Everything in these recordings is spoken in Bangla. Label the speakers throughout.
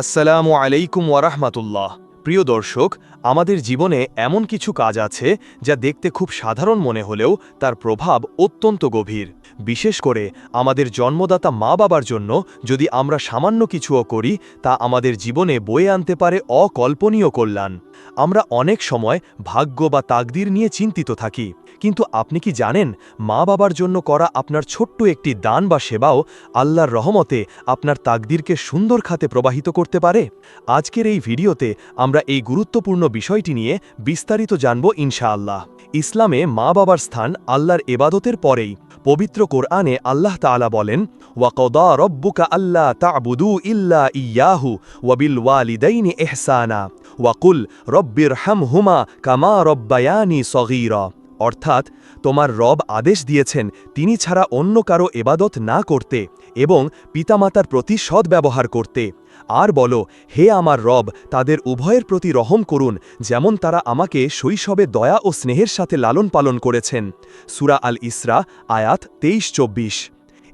Speaker 1: আসসালামু আলাইকুম ওয়ারাহমাতুল্লাহ প্রিয় দর্শক, আমাদের জীবনে এমন কিছু কাজ আছে যা দেখতে খুব সাধারণ মনে হলেও তার প্রভাব অত্যন্ত গভীর। বিশেষ করে আমাদের জন্মদাতা মা বাবার জন্য যদি আমরা সামান্য কিছুও করি, তা আমাদের জীবনে বয়ে আনতে পারে অকল্পনীয় কল্যাণ। আমরা অনেক সময় ভাগ্য বা তাকদির নিয়ে চিন্তিত থাকি। কিন্তু আপনি কি জানেন মা বাবার জন্য করা আপনার ছোট্ট একটি দান বা সেবাও আল্লাহর রহমতে আপনার তাকদিরকে সুন্দর খাতে প্রবাহিত করতে পারে? আজকের এই ভিডিওতে আমরা এই গুরুত্বপূর্ণ বিষয়টি নিয়ে বিস্তারিত জানব ইনশাআল্লাহ। ইসলামে মা বাবার স্থান আল্লাহর এবাদতের পরেই পবিত্র কোরআনে আল্লাহ তাআলা বলেন, ওয়াকদা রব্বুকা আল্লাহ তা'বুদু ইল্লা ইয়াহু ওয়াবিল ওয়ালিদাইনি ইহসানা ওয়াকুল রব্বির হামহুমা কামা রব্বায়ানি সগীরা। অর্থাৎ তোমার রব আদেশ দিয়েছেন, তিনি ছাড়া অন্য কারও এবাদত না করতে এবং পিতামাতার প্রতি সদ্ব্যবহার করতে। আর বলো, হে আমার রব, তাদের উভয়ের প্রতি রহম করুন, যেমন তারা আমাকে শৈশবে দয়া ও স্নেহের সাথে লালন পালন করেছেন। সুরা আল ইসরা, আয়াত তেইশ চব্বিশ।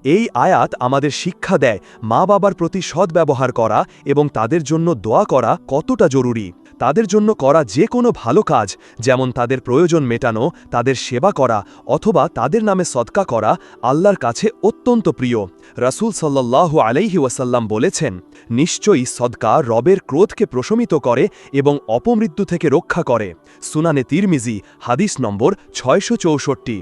Speaker 1: এই আয়াত আমাদের শিক্ষা দেয় মা বাবার প্রতি সদ্ব্যবহার করা এবং তাদের জন্য দোয়া করা কতটা জরুরি। তাদের জন্য করা যে কোনো ভালো কাজ, যেমন তাদের প্রয়োজন মেটানো, তাদের সেবা করা, অথবা তাদের নামে সদকা করা, আল্লাহর কাছে অত্যন্ত প্রিয়। রাসূল সাল্লাল্লাহু আলাইহি ওয়াসাল্লাম বলেছেন, নিশ্চয়ই সদকা রবের ক্রোধকে প্রশমিত করে এবং অপমৃত্যু থেকে রক্ষা করে। সুনানে তিরমিজি, হাদিস নম্বর ছয়শো চৌষট্টি।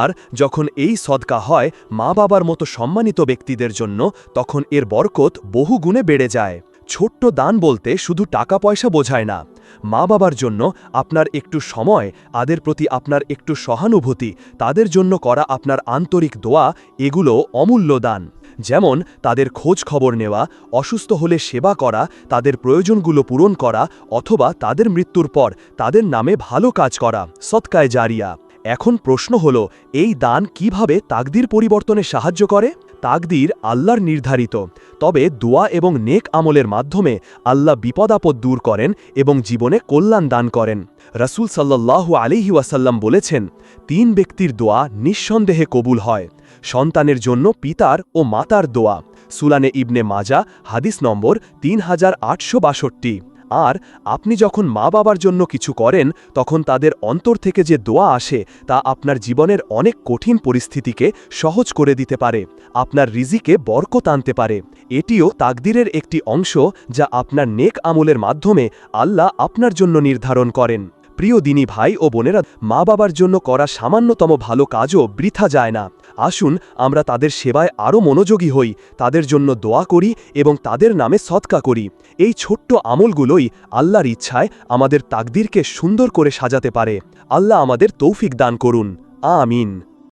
Speaker 1: আর যখন এই সদকা হয় মা বাবার মতো সম্মানিত ব্যক্তিদের জন্য, তখন এর বরকত বহু গুণে বেড়ে যায়। ছোট্ট দান বলতে শুধু টাকা পয়সা বোঝায় না। মা বাবার জন্য আপনার একটু সময়, আদের প্রতি আপনার একটু সহানুভূতি, তাদের জন্য করা আপনার আন্তরিক দোয়া, এগুলো অমূল্য দান। যেমন, তাদের খোঁজ খবর নেওয়া, অসুস্থ হলে সেবা করা, তাদের প্রয়োজনগুলো পূরণ করা, অথবা তাদের মৃত্যুর পর তাদের নামে ভালো কাজ করা। সৎকায় জারিয়া। এখন প্রশ্ন হল, এই দান কীভাবে তাকদির পরিবর্তনে সাহায্য করে? তাকদির আল্লাহর নির্ধারিত। তবে দোয়া এবং নেক আমলের মাধ্যমে আল্লাহ বিপদাপদ দূর করেন এবং জীবনে কল্যাণ দান করেন। রাসূল সাল্লাল্লাহু আলিহি ওয়াসাল্লাম বলেছেন, তিন ব্যক্তির দোয়া নিঃসন্দেহে কবুল হয়। সন্তানের জন্য পিতার ও মাতার দোয়া। সুলানে ইবনে মাজা, হাদিস নম্বর তিন হাজার আটশো বাষট্টি। আর আপনি যখন মা বাবার জন্য কিছু করেন, তখন তাদের অন্তর থেকে যে দোয়া আসে, তা আপনার জীবনের অনেক কঠিন পরিস্থিতিকে সহজ করে দিতে পারে, আপনার রিজিকে বরকত আনতে পারে। এটিও তাকদিরের একটি অংশ যা আপনার নেক আমলের মাধ্যমে আল্লাহ আপনার জন্য নির্ধারণ করেন। প্রিয় দিনী ভাই ও বোনেরা, মা বাবার জন্য করা সামান্যতম ভালো কাজও বৃথা যায় না। আসুন, আমরা তাদের সেবায় আরও মনোযোগী হই, তাদের জন্য দোয়া করি এবং তাদের নামে সৎকা করি। এই ছোট্ট আমলগুলোই আল্লাহর ইচ্ছায় আমাদের তাকদিরকে সুন্দর করে সাজাতে পারে। আল্লাহ আমাদের তৌফিক দান করুন। আমিন।